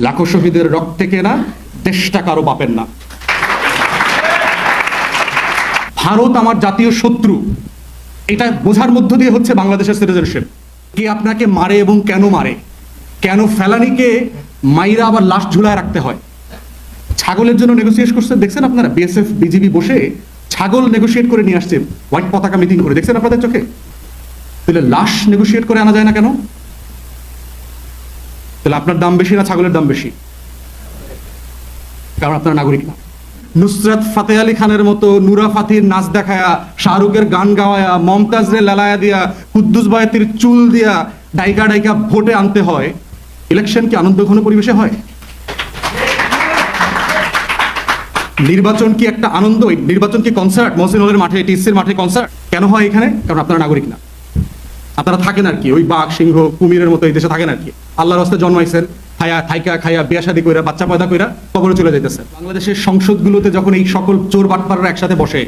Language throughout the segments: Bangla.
লাখো শহীদের রক্তে কেনা, দেশটা কারও বাপের না। ভারত আমার জাতীয় শত্রু। এটা বোঝার মধ্য দিয়ে হচ্ছে বাংলাদেশের সিটিজেনশিপ। কে আপনাকে মারে এবং কেন মারে? কেন ফেলানিকে মাইরা আবার লাশ ঝুলায় রাখতে হয়? ছাগলের জন্য নেগোসিয়েট করছে। দেখছেন আপনারা বিএসএফ বিজিবি বসে ছাগল নেগোসিয়েট করে নিয়ে আসছে। হোয়াইট পতাকা মিটিং করে। দেখছেন আপনাদের চোখে? তাহলে লাশ নেগোসিয়েট করে আনা যায় না কেন? তাহলে আপনার দাম বেশি না ছাগলের দাম বেশি? কারণ আপনার নাগরিক না। নুসরাত ফাতে আলী খানের মতো নুরা ফাতির নাচ দেখায়া, শাহরুখের গান গাওয়ায়া মমতাজ রে লালায়া দিয়া, কুদ্দুস বায়াতির চুল দিয়া ডাইকা ডাইকা ভোটে আনতে হয়, ইলেকশন কি আনন্দ ঘন পরিবেশে হয়? নির্বাচন কি একটা আনন্দ নির্বাচন কি কনসার্ট মহসিন হলের মাঠে, টিসির মাঠে কনসার্ট কেন হয় এখানে? কারণ আপনারা নাগরিক না। আপনারা থাকেন আর কি। ওই বাঘ, সিংহ, কুমিরের মতো এই দেশে থাকেন আর কি। আল্লাহর হস্তে জন্মাইছেন, খায়া, থাইকা, খায়া, বিয়া শাদী কইরা, বাচ্চা পয়দা কইরা কবরে চলে যাইতেছে। বাংলাদেশের সংসদগুলোতে যখন এই সকল চোর বাটপাররা একসাথে বসে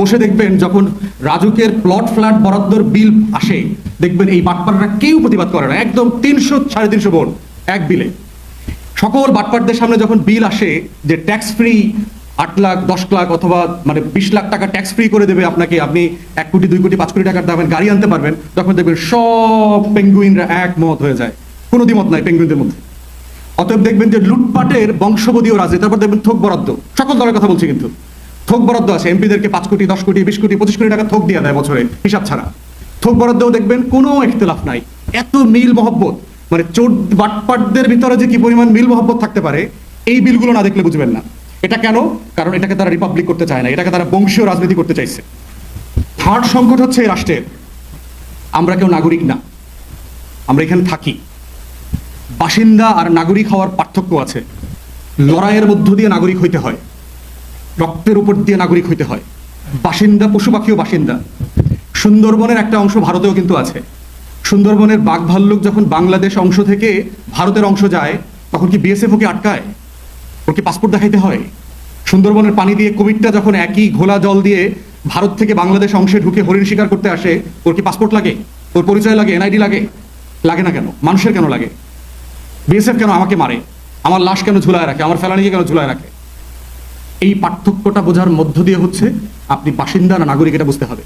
বসে দেখবেন যখন রাজুকের প্লট ফ্ল্যাট বরাদ্দর বিল আসে, দেখবেন এই বাটপাররা কেউ প্রতিবাদ করে না। একদম তিনশো, সাড়ে তিনশো ভোট এক বিলে সকল বাটপাটদের সামনে যখন বিল আসে যে ট্যাক্স ফ্রি আট লাখ, দশ লাখ অথবা মানে বিশ লাখ টাকা ট্যাক্স ফ্রি করে দেবে আপনাকে। আপনি এক কোটি, দুই কোটি, পাঁচ কোটি টাকার দামের গাড়ি আনতে পারবেন, তখন দেখবেন সব পেঙ্গুইনরা একমত হয়ে যায়। কোনো দ্বিমত নাই পেঙ্গুইনদের মধ্যে। অতএব দেখবেন যে লুটপাটের বংশবদীয় রাজে। তারপর দেখবেন থোক বরাদ্দ। সকল দলের কথা বলছি কিন্তু। থোক বরাদ্দ আছে। এমপিদেরকে পাঁচ কোটি, দশ কোটি, বিশ কোটি, পঁচিশ কোটি টাকা থোক দিয়ে দেয় বছরে, হিসাব ছাড়া। থোক বরাদ্দও দেখবেন কোনো ইখতলাফ নাই। এত মিল মহব্বত। মানে চোর বাটপাটদের ভিতরে যে কি পরিমাণ মিল মহব্বত থাকতে পারে, এই বিলগুলো না দেখলে বুঝবেন না। এটা কেন? কারণ এটাকে তারা রিপাবলিক করতে চায় না, এটাকে তারা বংশীয় রাজনীতি করতে চাইছে। থার্ড সংকট হচ্ছে এই রাষ্ট্রের। আমরা কেউ নাগরিক না, আমরা এখানে থাকি। বাসিন্দা আর নাগরিক হওয়ার পার্থক্য আছে। লড়াইয়ের মধ্য দিয়ে নাগরিক হইতে হয়, রক্তের উপর দিয়ে নাগরিক হইতে হয়। বাসিন্দা পশু পাখিও বাসিন্দা। সুন্দরবনের একটা অংশ ভারতেও কিন্তু আছে। সুন্দরবনের বাঘ ভাল্লুক যখন বাংলাদেশ অংশ থেকে ভারতের অংশ যায়, তখন কি বিএসএফ ওকে আটকায়? ওর কি পাসপোর্ট দেখাইতে হয়? সুন্দরবনের পানি দিয়ে কোভিডটা যখন একই ঘোলা জল দিয়ে ভারত থেকে বাংলাদেশ অংশে ঢুকে হরিণ শিকার করতে আসে, ওর কি পাসপোর্ট লাগে? ওর পরিচয় লাগে? এনআইডি লাগে? লাগে না কেন? মানুষের কেন লাগে? বিএসএফ কেন আমাকে মারে? আমার লাশ কেন ঝুলায় রাখে? আমার ফেলানিকে কেন ঝুলায় রাখে? এই পার্থক্যটা বোঝার মধ্য দিয়ে হচ্ছে আপনি বাসিন্দা না নাগরিক এটা বুঝতে হবে।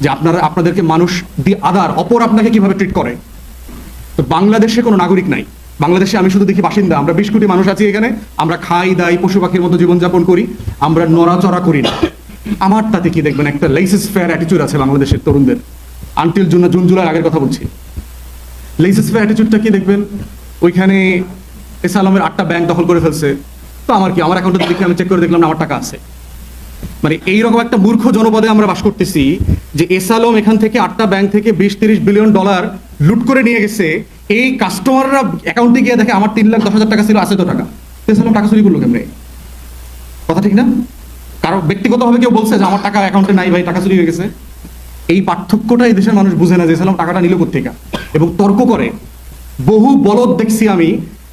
যে আপনারা, আপনাদেরকে মানুষ দি আদার, অপর আপনাকে কীভাবে ট্রিট করে? তো বাংলাদেশে কোনো নাগরিক নাই। বাংলাদেশে আমি শুধু দেখি বাসিন্দা, আমরা বিশ কোটি মানুষ আছি এখানে, আমরা খাই, দাই, পশু পাখির মতো জীবনযাপন করি, আমরা নড়াচড়া করি না। আমার তাতে কি দেখবেন, একটা লাইসেন্স ফেয়ার অ্যাটিচিউড আছে বাংলাদেশের তরুণদের। আনটিল জুন জুন, জুলাই, আগের কথা বলছি। লাইসেন্স ফেয়ার অ্যাটিচিউডটা কি দেখবেন? ওইখানে এস আলমের আটটা ব্যাংক দখল করে ফেলছে। তো আমার কি, আমার অ্যাকাউন্টে দেখে, আমি চেক করে দেখলাম আমার টাকা আছে। মানে এইরকম একটা মূর্খ জনপদে আমরা বাস করতেছি যে এস আলম এখান থেকে আটটা ব্যাংক থেকে বিশ, তিরিশ বিলিয়ন ডলার লুট করে নিয়ে গেছে এই কাস্টমাররা অ্যাকাউন্টে গিয়ে দেখে আমার তিন লাখ, দশ হাজার টাকা ছিল, আছে তো টাকা। তো টাকা চুরি করল কেমনে? কথা ঠিক না? কারও ব্যক্তিগতভাবে কেউ বলছে যে আমার টাকা অ্যাকাউন্টে নাই ভাই, টাকা চুরি হয়ে গেছে। এই পার্থক্যটা এই দেশের মানুষ বুঝে না যে সালাম টাকাটা নিল কোথেকে এবং তর্ক করে। বহু বলদ দেখছি আমি,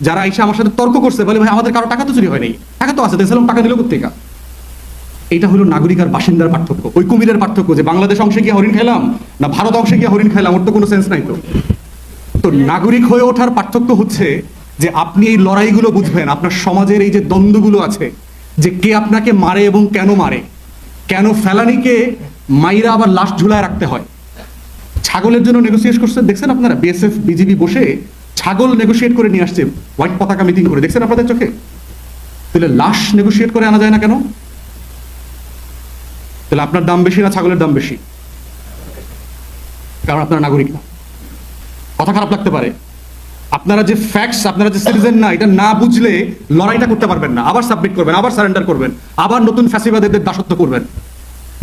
যারা এসে আমার সাথে তর্ক করছে, বলে ভাই, আমাদের কারও টাকা তো চুরি হয় নাই। টাকা তো আছে দেশালাম টাকা নিল কোথেকে এটা হলো নাগরিক আর বাসিন্দার পার্থক্য। ওই কুমিরের পার্থক্য যে বাংলাদেশ অংশে গিয়ে হরিণ খেলাম না ভারত অংশে গিয়ে হরিণ খেলাম ওর তো কোনো সেন্স নাই তো। তো নাগরিক হয়ে ওঠার পার্থক্য হচ্ছে যে আপনি এই লড়াইগুলো বুঝবেন, আপনার সমাজের এই যে দ্বন্দ্বগুলো আছে, যে কে আপনাকে মারে এবং কেন মারে, কেন ফেলানিকে মাইরা আবার লাশ ঝুলায় রাখতে হয়। ছাগলের জন্য নেগোসিয়েট করছে, দেখছেন আপনারা বিএসএফ বিজিবি বসে ছাগল নেগোসিয়েট করে নিয়ে আসছে, হোয়াইট পতাকা মিটিং করে, দেখছেন আপনাদের চোখে? তাহলে লাশ নেগোসিয়েট করে আনা যায় না কেন? তাহলে আপনার দাম বেশি না ছাগলের দাম বেশি? কারণ আপনার নাগরিক না। কথা খারাপ লাগতে পারে। আপনারা যে ফ্যাক্টস আপনারা যে সিটিজেন না, এটা না বুঝলে লড়াইটা করতে পারবেন না। আবার সাবমিট করবেন, আবার সারেন্ডার করবেন, আবার নতুন ফ্যাসিবাদের দাসত্ব করবেন।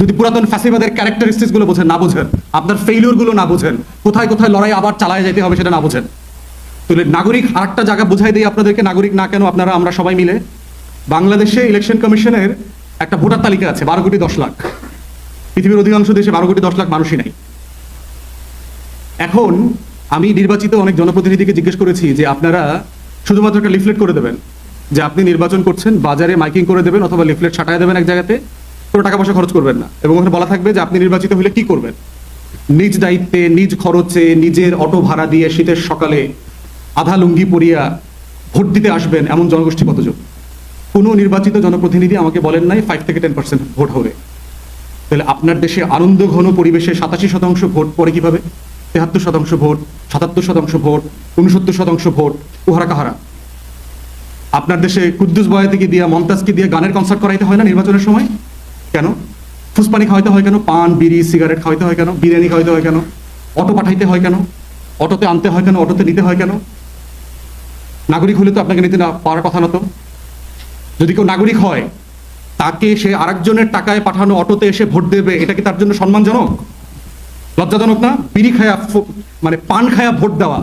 যদি পুরাতন ফ্যাসিবাদের ক্যারেক্টারিস্টিক্সগুলো বোঝেন, না বোঝেন, আপনার ফেইলিওরগুলো না বোঝেন, কোথায় কোথায় লড়াই আবার চালায় যেতে হবে সেটা না বোঝেন। তাহলে নাগরিক আরেকটা জায়গা বুঝাই দিই আপনাদেরকে, নাগরিক না কেন আপনারা, আমরা সবাই মিলে। বাংলাদেশে ইলেকশন কমিশনের একটা ভোটার তালিকা আছে, বারো কোটি দশ লাখ। পৃথিবীর অধিকাংশ দেশে বারো কোটি দশ লাখ মানুষই নাই। এখন আমি নির্বাচিত অনেক জনপ্রতিনিধিকে জিজ্ঞেস করেছি যে আপনারা শুধুমাত্র একটা লিফলেট করে দেবেন, যে আপনি নির্বাচন করছেন, বাজারে মাইকিং করে দেবেন অথবা লিফলেট ছাটায় দেবেন এক জায়গাতে, কোনো টাকা পয়সা খরচ করবেন না। এবং ওখানে বলা থাকবে যে আপনি নির্বাচিত হলে কি করবেন? নিজ দায়িত্বে, নিজ খরচে, নিজের অটো ভাড়া দিয়ে শীতের সকালে আধা লুঙ্গি পরিয়া ভোট দিতে আসবেন এমন জনগোষ্ঠী কতজন? কোনো নির্বাচিত জনপ্রতিনিধি আমাকে বলেন নাই ফাইভ থেকে টেন পার্সেন্ট ভোট হবে। তাহলে আপনার দেশে আনন্দ ঘন পরিবেশে সাতাশি শতাংশ ভোট পড়ে কীভাবে? তেহাত্তর শতাংশ ভোট, সাতাত্তর শতাংশ ভোট উনসত্তর শতাংশ ভোট, উহারা কাহারা? আপনার দেশে কুদ্দুস বয়াতিকে দিয়ে মমতাজকে দিয়ে গানের কনসার্ট করাইতে হয় না নির্বাচনের সময়? কেন? ফুসপানি খাওয়াইতে হয় কেন? পান, বিড়ি, সিগারেট খাওয়াইতে হয় কেন? বিরিয়ানি খাওয়াইতে হয় কেন? অটো পাঠাইতে হয় কেন? অটোতে আনতে হয় কেন? অটোতে নিতে হয় কেন? নাগরিক হলে তো আপনাকে নিতে না পাওয়ার কথা না তো। যদি কেউ নাগরিক হয়, তাকে সে আরেকজনের টাকায় পাঠানো অটোতে এসে ভোট দেবে, এটা কি তার জন্য সম্মানজনক? লজ্জাজনক না? বিড়ি খায়া মানে পান খায়া ভোট দেওয়া।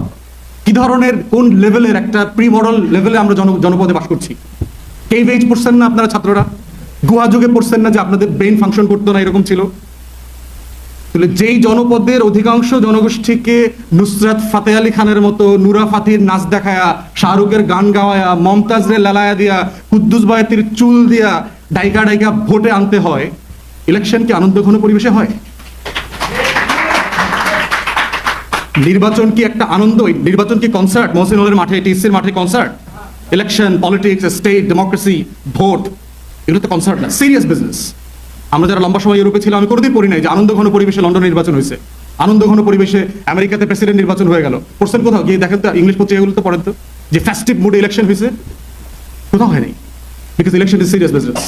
কি ধরনের, কোন লেভেলের একটা প্রি মডেল লেভেলে আমরা জন জনপদে বাস করছি? কেই বেঞ্চ পড়ছেন না আপনারা ছাত্ররা? গুহা যুগে পড়ছেন না যে আপনাদের ব্রেন ফাংশন করতো না, এরকম ছিল? তাহলে যেই জনপদের অধিকাংশ জনগোষ্ঠীকে নুসরাত ফাতে আলী খানের মতো নুরা ফাতির নাচ দেখায়া, শাহরুখের গান গাওয়ায়া মমতাজ রে লালায়া দিয়া, কুদ্দুস বয়াতির চুল দিয়া, ডাইকা ডাইকা ভোটে আনতে হয়, ইলেকশন কি আনন্দ ঘন পরিবেশে হয়? নির্বাচন কি একটা আনন্দ? নির্বাচন কি কনসার্ট মহসিন হলের মাঠে টিসির মাঠে concert election politics state democracy vote এগুলো তো কনসার্ট না সিরিয়াস বিজনেস আমরা যারা লম্বা সময় ইউরোপে ছিলাম, আমি কোনোদিন পড়ি নাই যে আনন্দ ঘন পরিবেশে লন্ডন নির্বাচন হয়েছে। আনন্দ ঘন পরিবেশে আমেরিকাতে প্রেসিডেন্ট নির্বাচন হয়ে গেল। পড়ছেন কোথাও? গিয়ে দেখেন তো ইংলিশ পত্রিকাগুলো তো পড়েন তো। যে ফেস্টিভ মুডে ইলেকশন হয়েছে, কোথাও হয়নি because election is serious business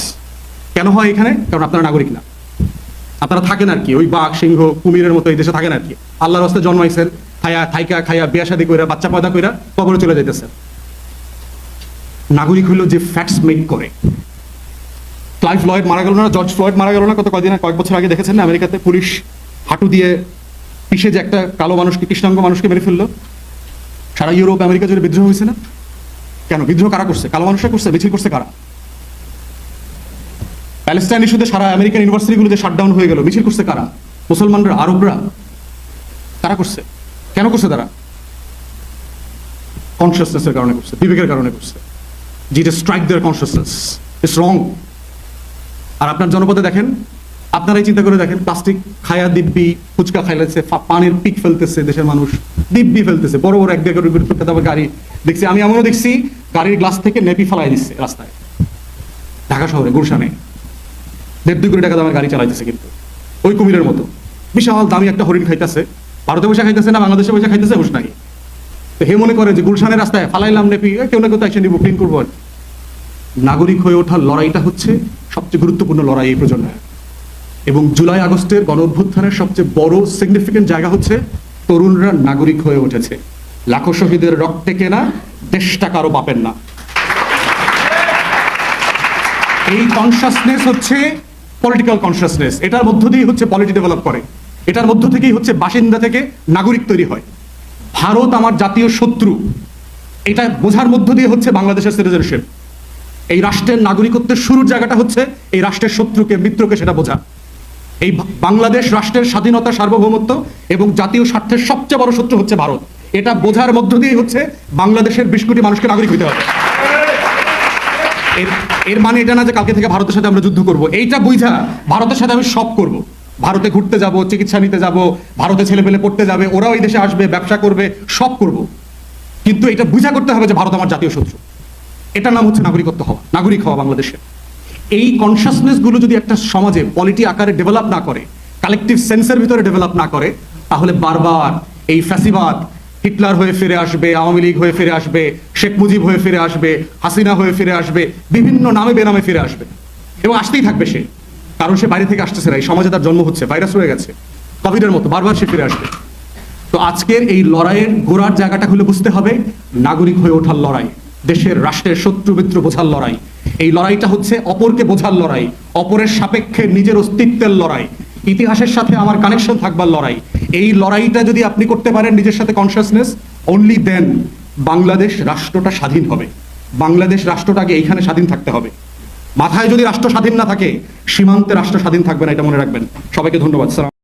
কেন হয় এখানে? কারণ আপনারা নাগরিক না। আপনারা থাকেন আর কি, ওই বাঘ, সিংহ, কুমিরের মতো এই দেশে থাকেন আর কি। আল্লাহর রাস্তায় জন্মাইছেন, খায়া, থাইকা, খায়া, বিয়া শাদি কইরা, বাচ্চা পয়দা কইরা কবরে চলে যাইতেছেন। নাগরিক হইল যে ফ্যাক্টস মেক করে। ক্লাইভ ফ্লয়েড মারা গেল না, জর্জ ফ্লয়েড মারা গেল না, কত কয়দিন কয়েক বছর আগে দেখেছেন আমেরিকাতে পুলিশ হাঁটু দিয়ে পিষে যে একটা কালো মানুষকে, কৃষ্ণাঙ্গ মানুষকে মেরে ফেলল? সারা ইউরোপ, আমেরিকা জুড়ে বিদ্রোহ হয়েছে না? কেন? বিদ্রোহ কারা করছে? কালো মানুষরা করছে? মিছিল করছে কারা? প্যালেস্টাইন ইস্যুতে সারা আমেরিকান ইউনিভার্সিটিগুলোতে শাটডাউন হয়ে গেল। মিছিল করছে কারা? মুসলমানরা, আরবরা? কারা করছে? কেন করছে তারা? কনসিয়াসনেসের কারণে করছে, বিবেকের কারণে করছে। যেটা strike their consciousness it's wrong আর আপনার জনপদে দেখেন, আপনারাই চিন্তা করে দেখেন প্লাস্টিক খায়া দিব্যি ফুচকা খাইলেছে পানির পিক ফেলতেছে দেশের মানুষ দিব্যি ফেলতেছে। বড় বড় এক দেড় কোটি গাড়ি। দেখছি, আমি এমনও দেখছি, গাড়ির গ্লাস থেকে নেপি ফেলাই দিচ্ছে রাস্তায়। ঢাকা শহরে, গুলশানে। দেড় দুই কোটি টাকা দামের গাড়ি চালাইতেছে কিন্তু। ওই কুমিরের মতো। বিশাল দামি একটা হরিণ খাইতেছে। ভারতে বসে খাইতেছে না, বাংলাদেশে বসে খাইতেছে, হুশ নাই। তো হে মনে করে যে গুলশানের রাস্তায় ফালাইলাম নেপি কেউ না কেউ তো অ্যাকশন নিব ক্লিন করব। আর নাগরিক হয়ে ওঠার লড়াইটা হচ্ছে সবচেয়ে গুরুত্বপূর্ণ লড়াই এই প্রজন্মের এবং জুলাই আগস্টের গণ অভ্যুত্থানের সবচেয়ে বড় সিগনিফিকেন্ট জায়গা হচ্ছে তরুণরা নাগরিক হয়ে উঠেছে। লাখো শহীদের রক্তে কেনা দেশটা কারও বাপের না। এই কনসাসনেস হচ্ছে পলিটিক্যাল কনসাসনেস এটার মধ্য দিয়েই হচ্ছে পলিটি ডেভেলপ করে। এটার মধ্য থেকেই হচ্ছে বাসিন্দা থেকে নাগরিক তৈরি হয়। ভারত আমার জাতীয় শত্রু। এটা বোঝার মধ্য দিয়ে হচ্ছে বাংলাদেশের সিটিজেনশিপ এই রাষ্ট্রের নাগরিকত্বের শুরুর জায়গাটা হচ্ছে এই রাষ্ট্রের শত্রুকে, মিত্রকে সেটা বোঝা। এই বাংলাদেশ রাষ্ট্রের স্বাধীনতা, সার্বভৌমত্ব এবং জাতীয় স্বার্থের সবচেয়ে বড় শত্রু হচ্ছে ভারত। এটা বোঝার মধ্য দিয়েই হচ্ছে বাংলাদেশের বিশ কোটি মানুষকে নাগরিক হতে হবে। এর এর মানে এটা না যে কালকে থেকে ভারতের সাথে আমরা যুদ্ধ করব। এইটা বুঝা ভারতের সাথে আমি সব করব। ভারতে ঘুরতে যাব, চিকিৎসা নিতে যাব, ভারতে ছেলে পেলে পড়তে যাবে, ওরাও এই দেশে আসবে, ব্যবসা করবে সব করব। কিন্তু এটা বুঝা করতে হবে যে ভারত আমার জাতীয় শত্রু। এটার নাম হচ্ছে নাগরিকত্ব হওয়া, নাগরিক হওয়া বাংলাদেশে এই কনসাসনেসগুলো যদি একটা সমাজে পলিটি আকারে ডেভেলপ না করে কালেকটিভ সেন্সের ভিতরে ডেভেলপ না করে, তাহলে বারবার এই ফ্যাসিবাদ হিটলার হয়ে ফিরে আসবে, আওয়ামী লীগ হয়ে ফিরে আসবে, শেখ মুজিব হয়ে ফিরে আসবে, হাসিনা হয়ে ফিরে আসবে, বিভিন্ন নামে বেনামে ফিরে আসবে। এবং আসতেই থাকবে সে, কারণ সে বাইরে থেকে আসতেছে না, এই সমাজে তার জন্ম হচ্ছে, ভাইরাস হয়ে গেছে, কোভিডের মতো, বারবার সে ফিরে আসবে। তো আজকের এই লড়াইয়ের গোড়ার জায়গাটা হলে বুঝতে হবে, নাগরিক হয়ে ওঠার লড়াই, দেশের রাষ্ট্রের শত্রু মিত্র বোঝার লড়াই, এই লড়াইটা হচ্ছে অপরকে বোঝার লড়াই, অপরের সাপেক্ষে নিজের অস্তিত্বের লড়াই, ইতিহাসের সাথে আমার কানেকশন থাকবার লড়াই এই লড়াইটা যদি আপনি করতে পারেন নিজের সাথে কনসিয়াসনেস অনলি দেন বাংলাদেশ রাষ্ট্রটা স্বাধীন হবে। বাংলাদেশ রাষ্ট্রটাকে এইখানে স্বাধীন থাকতে হবে। মাথায় যদি রাষ্ট্র স্বাধীন না থাকে, সীমান্তে রাষ্ট্র স্বাধীন থাকবে না, এটা মনে রাখবেন। সবাইকে ধন্যবাদ। সালাম